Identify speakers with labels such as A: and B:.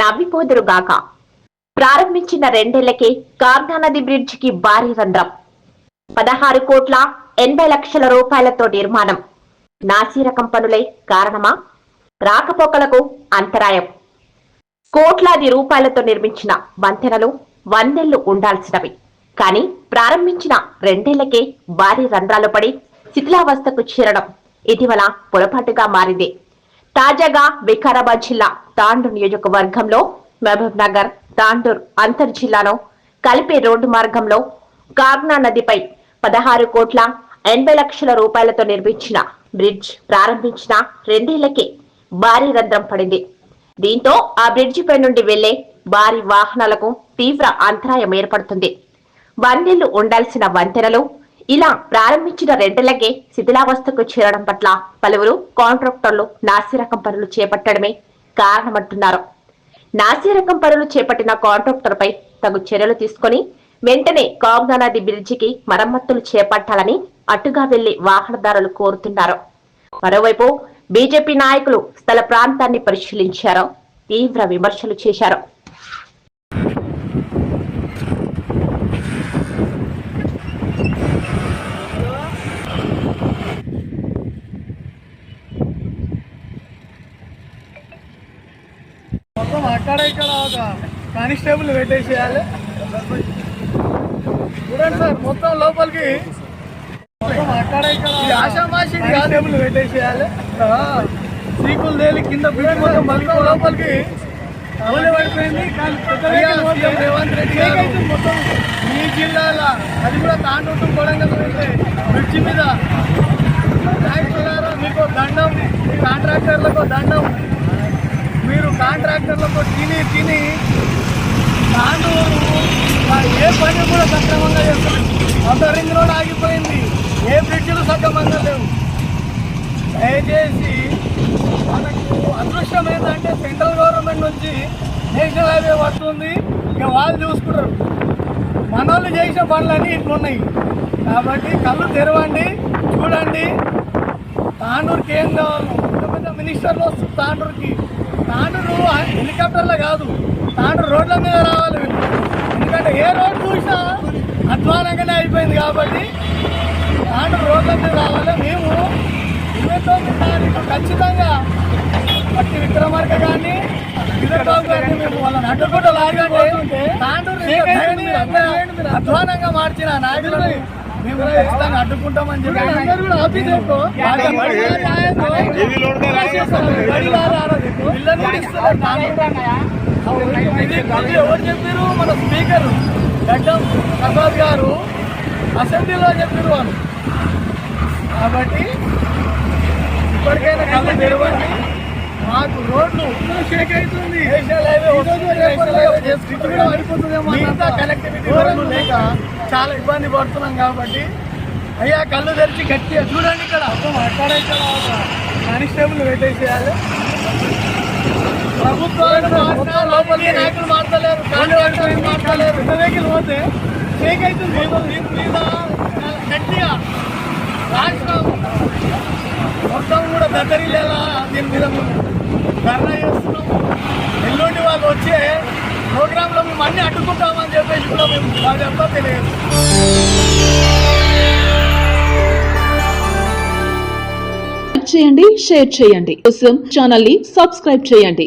A: నవ్విపోదురుగాక. ప్రారంభించిన రెండేళ్ళకే కార్నా నది బ్రిడ్జికి భారీ రంధ్రం. పదహారు కోట్ల ఎనభై లక్షల రూపాయలతో నిర్మాణం. నాసిరకం పనులే కారణమా? రాకపోకలకు అంతరాయం. కోట్లాది రూపాయలతో నిర్మించిన వంతెనలు వందెళ్ళు ఉండాల్సినవి. కానీ ప్రారంభించిన రెండేళ్ళకే భారీ రంధ్రాలు పడి శిథిలావస్థకు చేరడం ఇటీవల పొరపాటుగా మారింది. తాజాగా వికారాబాద్ జిల్లా తాండూర్ నియోజకవర్గంలో మహబూబ్ నగర్ తాండూర్ అంతర్ జిల్లాను కలిపే రోడ్డు మార్గంలో కాగ్నా నదిపై పదహారు కోట్ల ఎనభై లక్షల రూపాయలతో నిర్మించిన బ్రిడ్జ్ ప్రారంభించిన రెండేళ్ళకే భారీ రంధ్రం పడింది. దీంతో ఆ బ్రిడ్జిపై నుండి వెళ్ళే భారీ వాహనాలకు తీవ్ర అంతరాయం ఏర్పడుతుంది. వందేళ్ళు ఉండాల్సిన వంతెనలు ఇలా ప్రారంభించిన రెండేళ్ళకే శిథిలావస్థకు చేరడం పట్ల పలువురు కాంట్రాక్టర్లు నాసిరకం పనులు చేపట్టడమే కారణమంటున్నారు. నాసిరకం పనులు చేపట్టిన కాంట్రాక్టర్పై తగు చర్యలు తీసుకొని వెంటనే కాగ్నా నది బ్రిడ్జికి మరమ్మతులు చేపట్టాలని అటుగా వెళ్ళి వాహనదారులు కోరుతున్నారు. మరోవైపు బీజేపీ నాయకులు స్థల ప్రాంతాన్ని పరిశీలించారు. తీవ్ర విమర్శలు చేశారు
B: మొత్తం అక్కడ ఇక్కడ ఒక కానిస్టేబుల్ పెట్టేసేయాలి. చూడండి సార్ మొత్తం లోపలికి మొత్తం అక్కడ ఇక్కడ ఆశామాషి కానిస్టేబుల్ పెట్టేసేయాలి. సీకులు తేలి కింద మొత్తం మొత్తం లోపలికి రేవంత్ రెడ్డి గారు మీ జిల్లాల అది కూడా తాండూరు కొడంగల్ బ్రిడ్జి మీద. మీకు దండం కాంట్రాక్టర్లకు దండం. మీరు కాంట్రాక్టర్లతో తిని తిని తాండూరు ఏ పని కూడా సక్రమంగా చేస్తారు. అంత రింగ్ రోడ్ ఆగిపోయింది. ఏ బ్రిడ్జ్లు సక్రమంగా లేవు. దయచేసి మనకు అదృష్టం ఏంటంటే సెంట్రల్ గవర్నమెంట్ నుంచి నేషనల్ హైవే వస్తుంది. ఇక వాళ్ళు చూసుకుంటారు. మన వాళ్ళు చేసిన పనులన్నీ ఇట్లున్నాయి కాబట్టి కళ్ళు తెరవండి చూడండి. తాండూరుకి ఏం కావాలి? పెద్ద మినిస్టర్లు వస్తుంది తాండూరుకి. తాండూరు హెలికాప్టర్లో కాదు. తాండూరు రోడ్ల మీద రావాలి. ఎందుకంటే ఏ రోడ్ చూసినా అధ్వానంగానే అయిపోయింది కాబట్టి తాండూరు రోడ్ల మీద రావాలి. మేము ఇరవై తొమ్మిది తారీఖు ఖచ్చితంగా పట్టి విక్రమార్క కానీ గారిని మేము వాళ్ళని అడ్డుకుంటూ అధ్వానంగా మార్చిన నాయకులను మేము ఖచ్చితంగా అడ్డుకుంటామని చెప్పి అందరూ కూడా ఆఫీస్ ఎవరు చెప్పారు మన స్పీకర్ గడ్డం ప్రసాద్ గారు అసెంబ్లీలో చెప్పారు వాళ్ళు కాబట్టి ఇప్పటికైనా కళ్ళు తెరవండి మాకు రోడ్లు షేక్ అవుతుంది కనెక్టివిటీ రోడ్లు లేక చాలా ఇబ్బంది పడుతున్నాం కాబట్టి అయ్యా కళ్ళు తెరిచి గట్టిగా చూడండి ఇక్కడ అక్కడ ఇక్కడ కానిస్టేబుల్ పెట్టేసేయాలి. నాయకులు మాట్లాడలేరు కాంట్రాక్టర్లు మాట్లాడలేరు వెహికల్ పోతే షేక్ అవుతుంది మీద గట్టిగా రాష్ట్రం మొత్తం కూడా దద్దరిల్లేలా దీని మీద ధర్నా చేస్తున్నాము ఎల్లుండి వాళ్ళు వచ్చే ప్రోగ్రాంలో మేము అన్ని అడ్డుకుంటామని చెప్పేసి కూడా మేము తెలియదు
C: చేయండి షేర్ చేయండి. కోసం ఛానల్ని సబ్స్క్రైబ్ చేయండి.